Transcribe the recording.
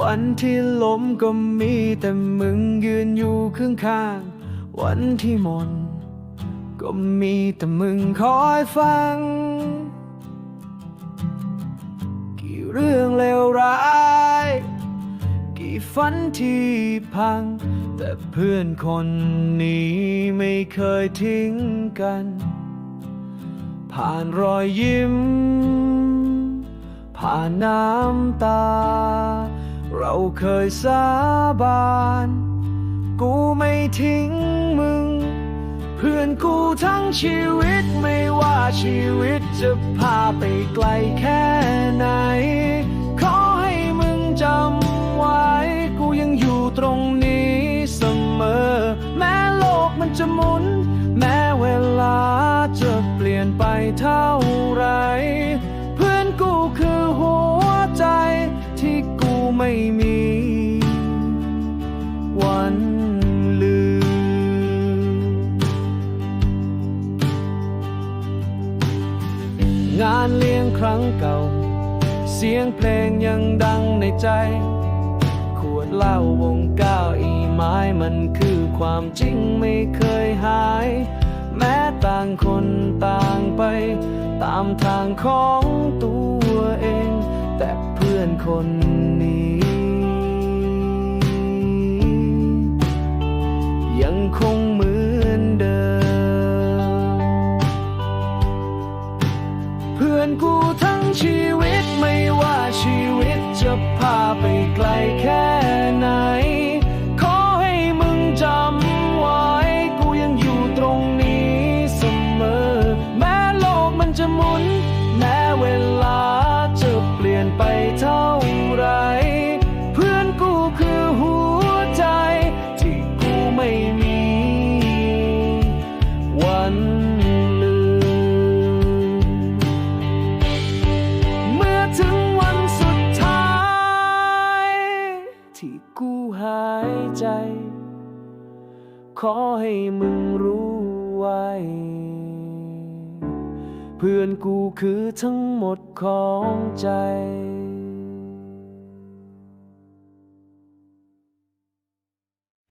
วันที่ล้มก็มีแต่มึงยืนอยู่ข้างข้างๆวันที่หมนก็มีแต่มึงคอยฟัง กี่เรื่องเลวร้าย กี่ฝันที่พัง แต่เพื่อนคนนี้ไม่เคยทิ้งกัน ผ่านรอยยิ้ม ผ่านน้ำตา เราเคยสาบาน กูไม่ทิ้งมึง เพื่อนกูทั้งชีวิตไม่ว่าชีวิตจะพาไปไกลแค่ไหน ขอให้มึงจำไว้ กูยังอยู่ตรงนี้เสมอ แม้โลกมันจะหมุน แม้เวลาจะเปลี่ยนไปเท่าไร ไม่มี วันลืม งานเลี้ยงครั้งเก่า เสียงเพลงยังดังในใจ ขวดเหล้าวงก้าวอีไม้มันคือความจริงไม่เคยหาย แม้ต่างคนต่างไป ตามทางของตัวเอง แต่เพื่อนคนนี้ ขอให้มึงรู้ไว้ เพื่อนกูคือทั้งหมดของใจ